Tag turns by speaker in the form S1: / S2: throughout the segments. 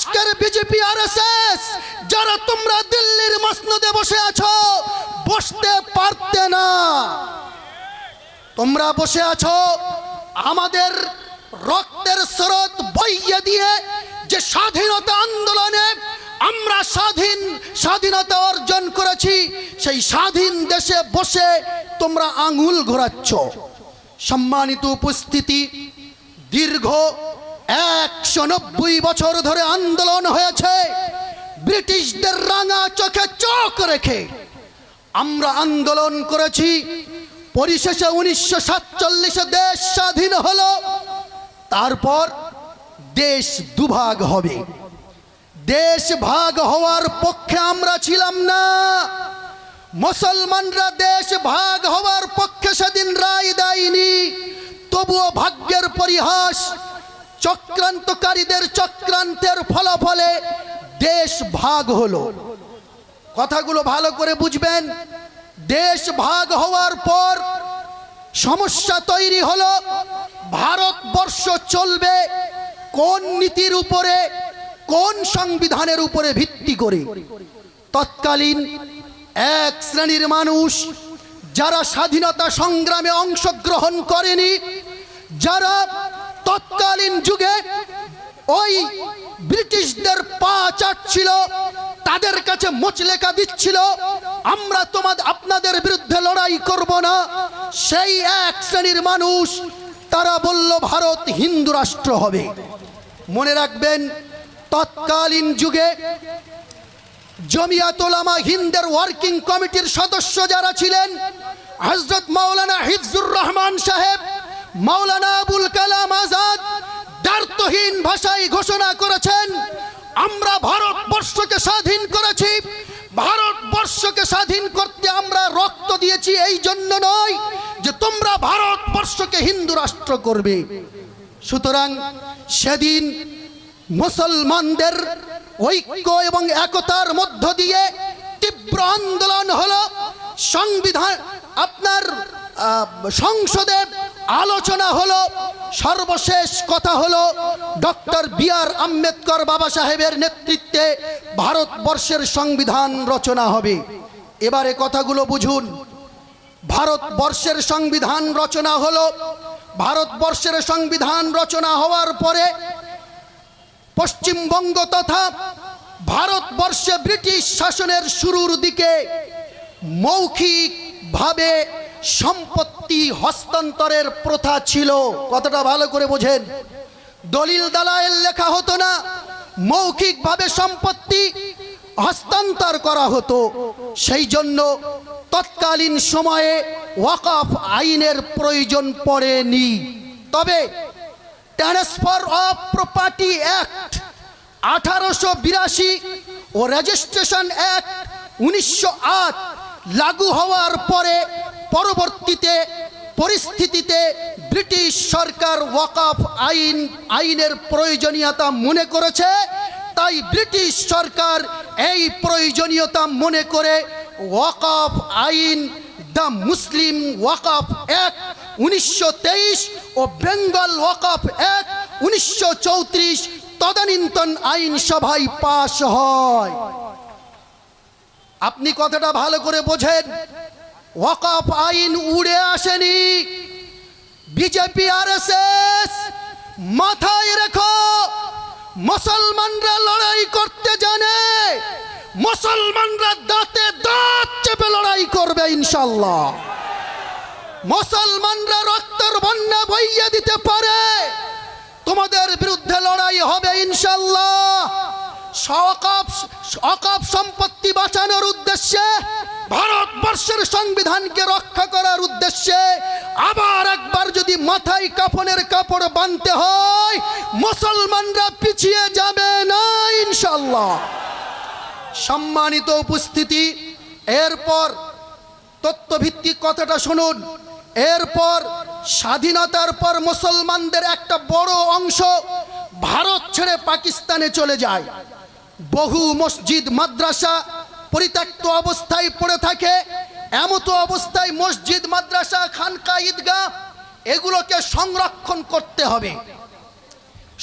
S1: আজকের বিজেপি আর যারা তোমরা দিল্লির মসনদে বসে আছো, বসতে পারতে না। তোমরা বসে আছো, আমাদের রক্তের স্রোত বইয়ে দিয়ে যে স্বাধীনতা আন্দোলনে আমরা স্বাধীন স্বাধীনতা অর্জন করেছি, সেই স্বাধীন দেশে বসে তোমরা আঙুল ঘোরাচ্ছ। সম্মানিত উপস্থিতি, দীর্ঘ একশো নব্বই বছর ধরে আন্দোলন হয়েছে। ব্রিটিশদের রাঙা চোখে চোখ রেখে আমরা আন্দোলন করেছি। পরিশেষে উনিশশো সাতচল্লিশে দেশ স্বাধীন হলো। তারপর দেশ দুভাগ হবে। দেশ ভাগ হওয়ার পক্ষে আমরা ছিলাম না। মুসলমানরা দেশ ভাগ হওয়ার পক্ষে সেদিন রায় দেয়নি। তবুও ভাগ্যের পরিহাস চক্রান্তকারীদের চক্রান্তের ফলাফলে দেশ ভাগ হলো। কথাগুলো ভালো করে বুঝবেন। দেশ ভাগ হওয়ার পর সমস্যা তৈরি হলো। ভারতবর্ষ চলবে কোন নীতির উপরে, কোন সংবিধানের উপরে ভিত্তি করে। তৎকালীন এক শ্রেণির মানুষ যারা স্বাধীনতা সংগ্রামে অংশগ্রহণ করেনি, যারা তৎকালীন যুগে ওই ব্রিটিশদের পা চাটছিল, তাদের কাছে মোচলেখা দিচ্ছিল, আমরা তোমাদের আপনাদের বিরুদ্ধে লড়াই করব না। সেই এক শ্রেণির মানুষ, তারা বলল, ভারত হিন্দু রাষ্ট্র হবে। মনে রাখবেন, তৎকালীন যুগে জমিয়াতোলামা হিন্দের ওয়ার্কিং কমিটির সদস্য যারা ছিলেন হজরত মাওলানা হিজুর রহমান সাহেব মাওলানা আবুল কালাম আজাদ দ্বার্থহীন ভাষায় ঘোষণা করেছেন, আমরা ভারতবর্ষকে স্বাধীন করেছি। ভারতবর্ষকে স্বাধীন করতে আমরা রক্ত দিয়েছি এই জন্য নয় যে তোমরা ভারতবর্ষকে হিন্দু রাষ্ট্র করবে। সুতরাং সেদিন মুসলমানদের ঐক্য এবং একতার মধ্য দিয়ে তীব্র আন্দোলন হলো। সংবিধান আপনার সংসদে আলোচনা হলো, সর্বশেষ কথা হলো, ডক্টর বি আর আম্বেদকর বাবা সাহেবের নেতৃত্বে ভারতবর্ষের সংবিধান রচনা হবে। এবারে কথাগুলো বুঝুন। ভারতবর্ষের সংবিধান রচনা হলো, ভারতবর্ষের সংবিধান রচনা হওয়ার পরে পশ্চিমবঙ্গ তথা ভারতবর্ষে ব্রিটিশ শাসনের শুরুর দিকে মৌখিকভাবে সম্পত্তি হস্তান্তরের প্রথা ছিল। কতটা ভালো করে বোঝেন। দলিল দালায়ের লেখা হতো না, মৌখিকভাবে সম্পত্তি হস্তান্তর করা হতো। সেই জন্য তৎকালীন সময়ে ওয়াকফ আইনের প্রয়োজন পড়েনি। তবে ট্রান্সফার অফ প্রপার্টি অ্যাক্ট আঠারোশো বিরাশি ও রেজিস্ট্রেশন অ্যাক্ট উনিশশো আট লাগু হওয়ার পরে পরবর্তীতে, পরিস্থিতিতে ব্রিটিশ সরকার ওয়াকফ আইন, আইনের প্রয়োজনীয়তা মনে করেছে, তাই ব্রিটিশ সরকার এই প্রয়োজনীয়তা মনে করে ওয়াকফ আইন, দ্য মুসলিম ওয়াকফ অ্যাক্ট উনিশশো ও বেঙ্গল ওয়াকফ অ্যাক্ট উনিশশো তদানীন্তন আইন সভায় পাশ হয়। আপনি কথাটা ভালো করে বোঝেন। ওয়াকফ আইন উড়ে আসেনি। বিজেপি আর মাথায় রেখো, মুসলমানরা লড়াই করতে জানে, মুসলমানরা দাঁতে দাঁত চেপে লড়াই করবে ইনশাল্লাহ মুসলমানরা রক্তের বন্যা বইয়ে দিতে পারে, তোমাদের বিরুদ্ধে লড়াই হবে ইনশাল্লাহ সকাপ অকাপ সম্পত্তি বাঁচানোর উদ্দেশ্যে ভারতবর্ষের সংবিধানকে রক্ষা করার উদ্দেশ্যে আবার একবার যদি মাথায় কাফনের কাপড় বাঁধতে হয়, মুসলমানরা পিছিয়ে যাবে না ইনশাল্লাহ সম্মানিত উপস্থিতি, এরপর তত্ত্বভিত্তিক কথাটা শুনুন। এরপর স্বাধীনতার পর মুসলমানদের একটা বড় অংশ ভারত ছেড়ে পাকিস্তানে চলে যায়। বহু মসজিদ, মাদ্রাসা পরিত্যক্ত অবস্থায় পড়ে থাকে, এমত অবস্থায় মসজিদ, মাদ্রাসা খানকা ঈদগাহ, এগুলোকে সংরক্ষণ করতে হবে।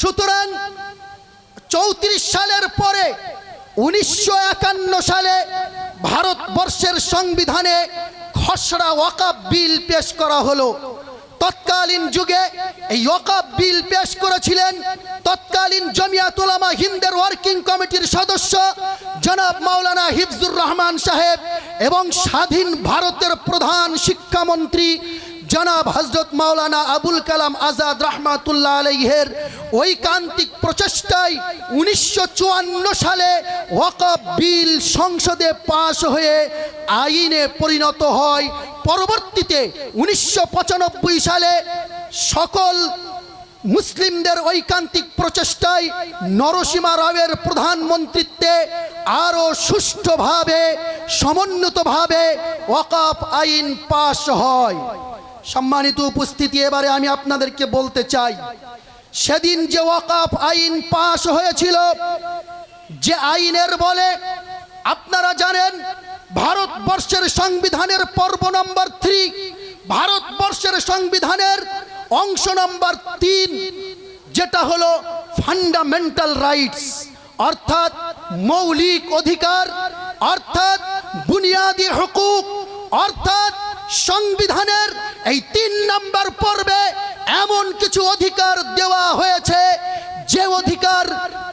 S1: সুতরাং চৌত্রিশ সালের পরে উনিশশো একান্ন সালে ভারতবর্ষের সংবিধানে খসড়া ওয়াকাব বিল পেশ করা হলো। তৎকালীন যুগে এই ওয়াকাব বিল পেশ করেছিলেন। তৎকালীন জমিয়াত উলামা হিন্দের ওয়ার্কিং কমিটির সদস্য জনাব মাওলানা হিফজুর রহমান সাহেব এবং স্বাধীন ভারতের প্রধান শিক্ষামন্ত্রী জনাব হজরত মাওলানা আবুল কালাম আজাদ রহমাতুল্লাহ আলাইহের ঐকান্তিক প্রচেষ্টায় উনিশশো চুয়ান্ন সালে ওয়াকফ বিল সংসদে পাশ হয়ে আইনে পরিণত হয়। পরবর্তীতে উনিশশো পঁচানব্বই সালে সকল মুসলিমদের ঐকান্তিক প্রচেষ্টায় নরসীমা রাওয়ের প্রধানমন্ত্রীত্বে আরও সুষ্ঠুভাবে, সমন্বিতভাবে ওয়াকাফ আইন পাশ হয়। সম্মানিত উপস্থিতি, এবারে আমি আপনাদেরকে বলতে চাই, সেদিন যে ওয়াকাফ আইন পাশ হয়েছিল, যে আইনের বলে আপনারা জানেন, ভারতবর্ষের সংবিধানের পর্ব নম্বর থ্রি, ভারতবর্ষের সংবিধানের অংশ নম্বর তিন, যেটা হলো ফান্ডামেন্টাল রাইটস অর্থাৎ মৌলিক অধিকার, অর্থাৎ বুনিয়াদী হকুক, অর্থাৎ সংবিধানের এই তিন নম্বর পর্বে এমন কিছু অধিকার দেওয়া হয়েছে যে অধিকার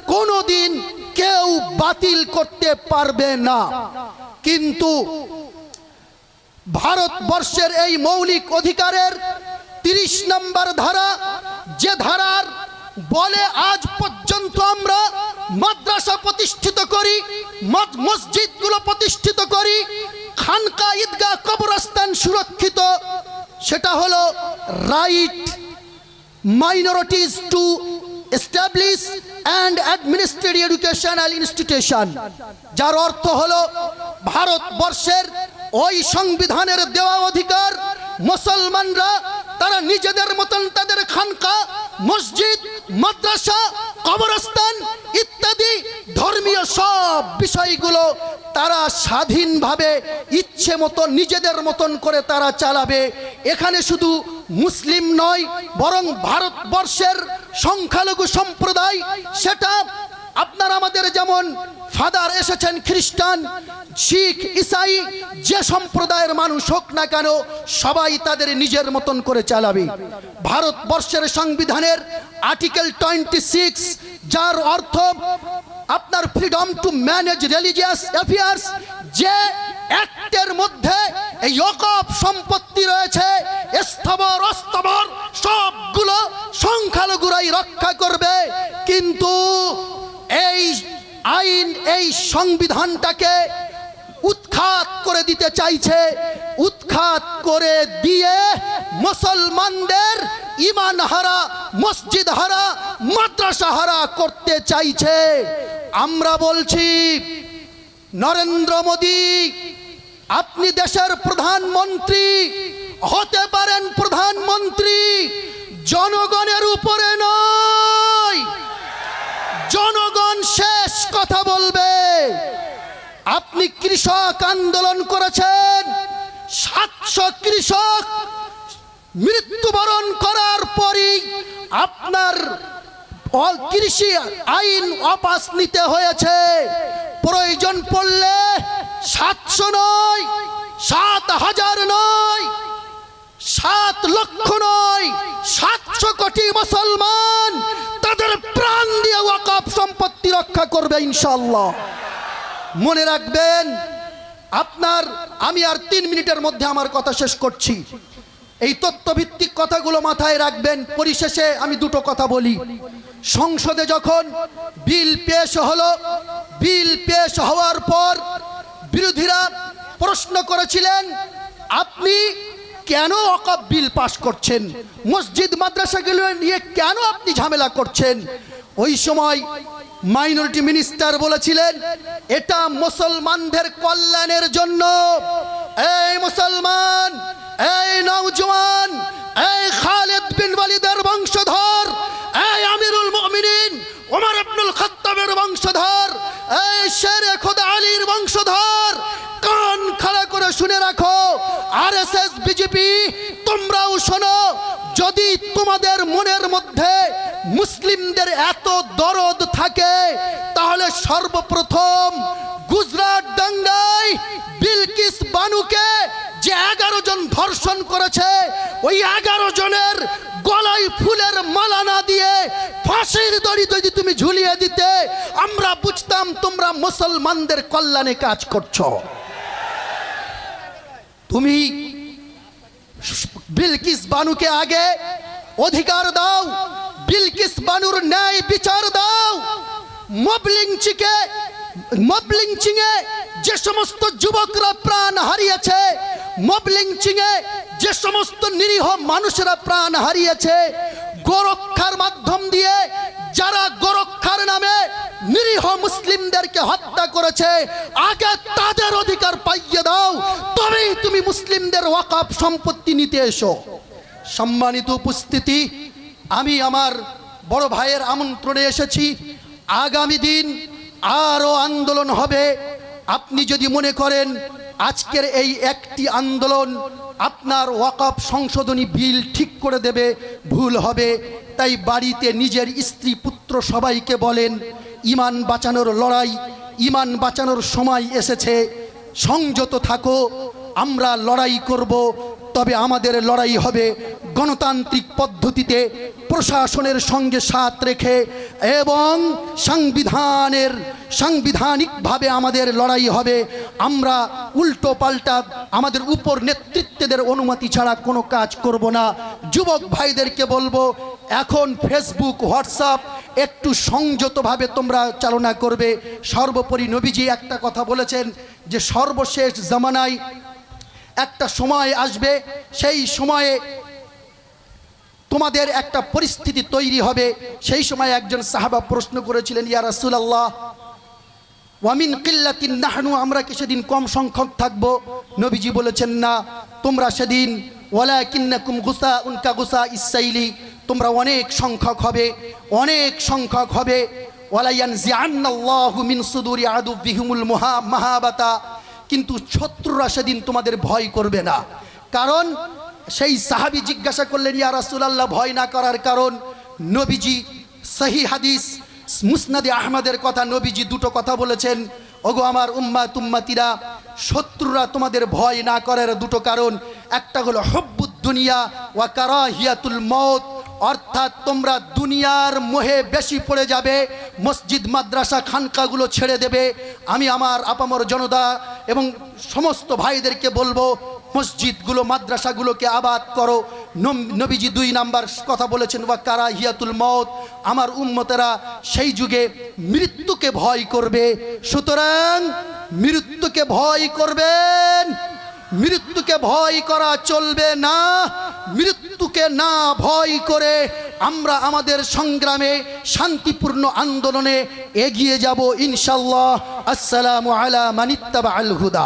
S1: কোনোদিন কেউ বাতিল করতে পারবে না। কিন্তু ভারতবর্ষের এই মৌলিক অধিকারের তিরিশ নম্বর ধারা যে ধারার বলে আজ পর্যন্ত আমরা মাদ্রাসা প্রতিষ্ঠিত করি মসজিদগুলো প্রতিষ্ঠিত করি, খানকা ঈদগাহ কবরস্থান সুরক্ষিত। সেটা হলো right minorities to establish and administrate educational institution যার অর্থ হলো ভারতবর্ষের ওই সংবিধানের দেওয়া অধিকার, মুসলমানরা তারা নিজেদের মতন তাদের খানকা, মসজিদ, মাদ্রাসা, কবরস্থান ইত্যাদি ধর্মীয় সব বিষয়গুলো তারা স্বাধীনভাবে ইচ্ছে মতো নিজেদের মতন করে তারা চালাবে। এখানে শুধু মুসলিম নয়, বরং ভারতবর্ষের সংখ্যালঘু সম্প্রদায় সেটা যেমন ফাদার এসেছেন খ্রিস্টান, শিখ, ইসাই, যে সম্প্রদায়ের মানুষ হোক না কেন, সবাই তাদের নিজের মতন করে চালাবে। ভারতবর্ষের সংবিধানের আর্টিকেল টোয়েন্টি সিক্স, যার অর্থ আপনার freedom to manage religious affairs, যে অ্যাক্টের মধ্যে এই অকপ সম্পত্তি রয়েছে, স্থবর অস্তবর, সবগুলো সংখ্যালঘুরাই রক্ষা করবে কিন্তু এই আইন এই সংবিধানটাকে উৎখাত করে দিতে চাইছে, উৎখাত করে দিয়ে মুসলমানদের ইমান হারা, মসজিদ হারা, মাদ্রাসা হারা করতে চাইছে। আমরা বলছি, নরেন্দ্র মোদী, আপনি দেশের প্রধানমন্ত্রী, হতে পারেন প্রধানমন্ত্রী, জনগণের উপরে নয় জনগণ শেষ কথা বলবে। আপনি কৃষক আন্দোলন করেছেন, সাতশো কৃষক মৃত্যুবরণ করার পরই আপনার কৃষি আইন অপাস নিতে হয়েছে। প্রয়োজন পড়লে সাতশো নয়, সাত হাজার নয় সাত লক্ষ নয়, সাতশো কোটি মুসলমান তাদের প্রাণ দিয়ে ওয়াকাফ সম্পত্তি রক্ষা করবে ইনশাল্লাহ মনে রাখবেন, আপনার, আমি আর তিন মিনিটের মধ্যে আমার কথা শেষ করছি। এই তথ্যভিত্তিক কথাগুলো মাথায় রাখবেন, পরিশেষে আমি দুটো কথা বলি। সংসদে যখন বিল পেশ হলো, বিল পেশ হওয়ার পর বিরোধীরা প্রশ্ন করেছিলেন, আপনি কেন অকপ বিল পাশ করছেন? মসজিদ মাদ্রাসাগুলো নিয়ে কেন আপনি ঝামেলা করছেন? ওই সময় মাইনরিটি মিনিস্টার বলেছিলেন, এটা মুসলমানদের কল্যাণের জন্য। এই মুসলমান, এই নওজওয়ান এই খালেদ বিন ওয়ালিদের বংশধর, এই আমিরুল মুমিনিন, ওমর আব্দুল খাত্তাবের বংশধর, এই শের খোদা আলীর বংশধর, কান খাড়া করে শুনে রাখো। আরএসএস বিজেপি তোমরাও শোনো, যদি তোমাদের মনের মধ্যে মুসলিমদের এত দরদ থাকে, তাহলে সর্বপ্রথম গুজরাট দাঙ্গায় বিলকিস বানুকে যে এগারো জন ধর্ষণ করেছে, ওই এগারো জনের গলায় ফুলের মালা না দিয়ে ফাঁসির দড়ি যদি তুমি ঝুলিয়ে দিতে, আমরা বুঝতাম তোমরা মুসলমানদের কল্যাণে কাজ করছ। তুমি বিলকিস বানুকে আগে অধিকার দাও, বিলকিস বানুর ন্যায় বিচার দাও। মবলিংচিকে মবলিংচিংয়ে যে সমস্ত যুবকরা প্রাণ হারিয়েছে মবলিংচিংয়ে যে সমস্ত নিরীহ মানুষেরা প্রাণ হারিয়েছে, গোরক্ষার মাধ্যম দিয়ে যারা গোরক্ষার নামে নিরীহ মুসলিমদেরকে হত্যা করেছে, আগে তাদের অধিকার পাইয়ে দাও তুমি মুসলিমদের ওয়াকাফ সম্পত্তি নিতে এসো। সম্মানিত উপস্থিতি, আমি আমার বড় ভাইয়ের আমন্ত্রণে এসেছি। আগামী দিন আরও আন্দোলন হবে। আপনি যদি মনে করেন আজকের এই একটি আন্দোলন আপনার ওয়াকফ সংশোধনী বিল ঠিক করে দেবে, ভুল হবে। তাই বাড়িতে নিজের স্ত্রী পুত্র সবাইকে বলেন, ইমান বাঁচানোর লড়াই, ইমান বাঁচানোর সময় এসেছে। সংযত থাকো। আমরা লড়াই করব, তবে আমাদের লড়াই হবে গণতান্ত্রিক পদ্ধতিতে প্রশাসনের সঙ্গে সাথ রেখে এবং সাংবিধানের, সাংবিধানিকভাবে আমাদের লড়াই হবে। আমরা উল্টো পাল্টা আমাদের উপর নেতৃত্বদের অনুমতি ছাড়া কোনো কাজ করব না। যুবক ভাইদেরকে বলব, এখন ফেসবুক হোয়াটসঅ্যাপ একটু সংযতভাবে তোমরা চালনা করবে। সর্বোপরি নবীজি একটা কথা বলেছেন যে, সর্বশেষ জামানায় একটা সময় আসবে, সেই সময়ে তোমাদের একটা পরিস্থিতি তৈরি হবে। সেই সময় একজন সাহাবা প্রশ্ন করেছিলেন, ইয়া রাসূলুল্লাহ, ওয়ামিন কিল্লাতিন নাহনু, আমরা কি সেদিন কম সংখ্যক থাকব? নবীজি বলেছেন, না, তোমরা সেদিন ওয়ালা কিন্নাকুম গুসা উনকা গুসা ইসাইলি তোমরা অনেক সংখ্যক হবে, অনেক সংখ্যক হবে। ওয়ালাইয়ান জিয়ান্নাল্লাহু মিন সুদুরি আদু বিহুমুল মহা মাহাবাতা কিন্তু শত্রুরা সেদিন তোমাদের ভয় করবে না। কারণ সেই সাহাবি জিজ্ঞাসা করলেন, ইয়া রাসূলুল্লাহ, ভয় না করার কারণ? নবীজি সহি হাদিস, মুসনাদে আহমদের কথা নবীজি দুটো কথা বলেছেন। ওগো আমার উম্মা তুম্মাতিরা শত্রুরা তোমাদের ভয় না করার দুটো কারণ। একটা হলো হব্বুদ দুনিয়া ওয়া কারাহিয়াতুল মত অর্থাৎ তোমরা দুনিয়ার মোহে বেশি পড়ে যাবে, মসজিদ, মাদ্রাসা, খানকাগুলো ছেড়ে দেবে। আমি আমার আপামর জনতা এবং সমস্ত ভাইদেরকে বলব, মসজিদগুলো, মাদ্রাসাগুলোকে আবাদ করো। নবীজি দুই নাম্বার কথা বলেছেন, ওয়া কারা হিয়াতুল মত আমার উম্মতেরা সেই যুগে মৃত্যুকে ভয় করবে। সুতরাং মৃত্যুকে ভয় করবেন। মৃত্যুকে ভয় করা চলবে না। মৃত্যুকে না ভয় করে আমরা আমাদের সংগ্রামে শান্তিপূর্ণ আন্দোলনে এগিয়ে যাব ইনশাল্লাহ আসসালামু আলা মানিত্তাবা আল হুদা।